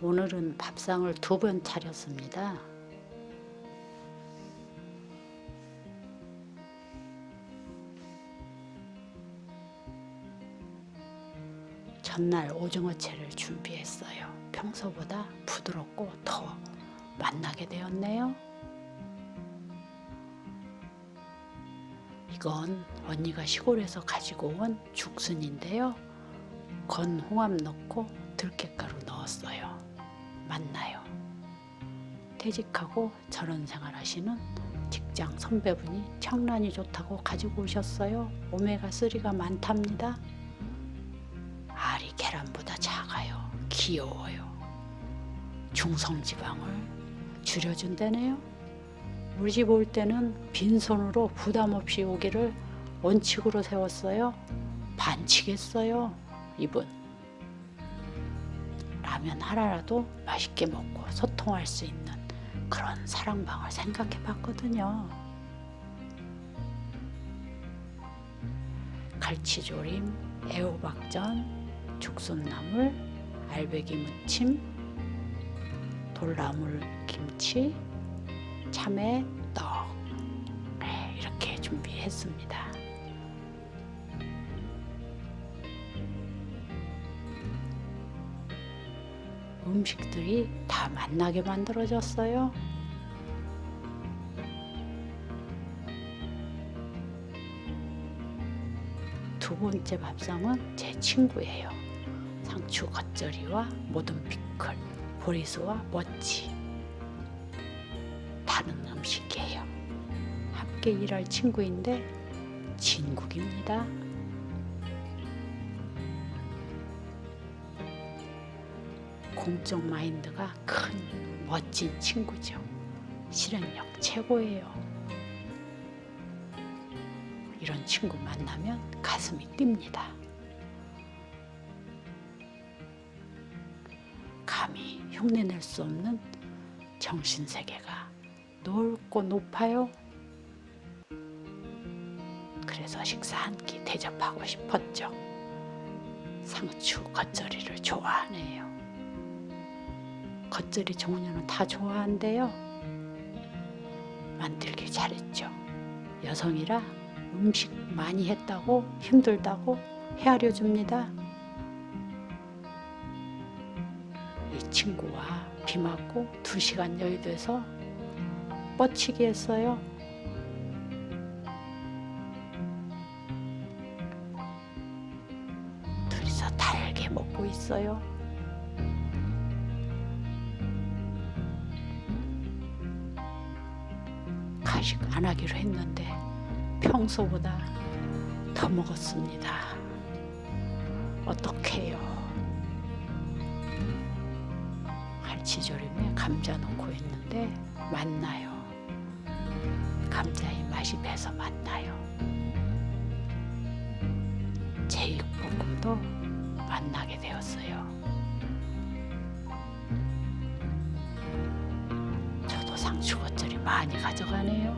오늘은 밥상을 두 번 차렸습니다. 전날 오징어채를 준비했어요. 평소보다 부드럽고 더 맛나게 되었네요. 이건 언니가 시골에서 가지고 온 죽순인데요. 건 홍합 넣고 들깨가루 넣었어요. 맞나요? 퇴직하고 저런 생활하시는 직장 선배분이 청란이 좋다고 가지고 오셨어요. 오메가 3가 많답니다. 알이 계란보다 작아요. 귀여워요. 중성지방을 줄여준다네요. 우리 집 올 때는 빈손으로 부담 없이 오기를 원칙으로 세웠어요. 반칙했어요. 이분. 라면 하나라도 맛있게 먹고 소통할 수 있는 그런 사랑방을 생각해 봤거든요. 갈치조림, 애호박전, 죽순나물, 알배기 무침, 돌나물 김치, 참외 떡 네, 이렇게 준비했습니다. 음식들이 다 맛나게 만들어졌어요. 두 번째 밥상은 제 친구예요. 상추 겉절이와 모든 피클, 보리수와 멋지. 다른 음식이에요. 함께 일할 친구인데 진국입니다. 공적 마인드가 큰 멋진 친구죠. 실행력 최고예요. 이런 친구 만나면 가슴이 뜁니다. 감히 흉내낼 수 없는 정신 세계가 넓고 높아요. 그래서 식사 한 끼 대접하고 싶었죠. 상추 겉절이를 좋아하네요. 겉절이 종류는 다 좋아한대요. 만들길 잘했죠. 여성이라 음식 많이 했다고 힘들다고 헤아려 줍니다. 이 친구와 비 맞고 두 시간 여유돼서 뻗치기 했어요. 둘이서 달게 먹고 있어요. 가식 안 하기로 했는데 평소보다 더 먹었습니다. 어떡해요. 갈치조림에 감자 넣고 했는데 맛나요. 감자의 맛이 배서 맛나요. 제육볶음도 맛나게 되었어요. 상추 겉절이 많이 가져가네요.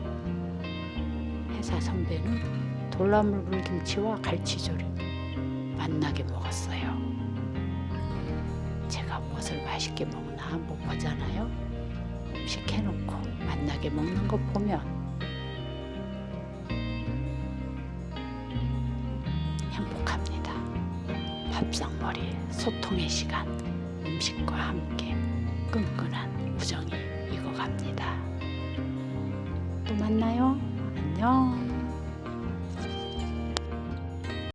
회사 선배는 돌나물 물김치와 갈치조림 맛나게 먹었어요. 제가 무엇을 맛있게 먹나 못 보잖아요. 음식 해놓고 맛나게 먹는 거 보면 행복합니다. 밥상머리 소통의 시간 음식과 함께 끈끈한 우정이 만나요. 안녕.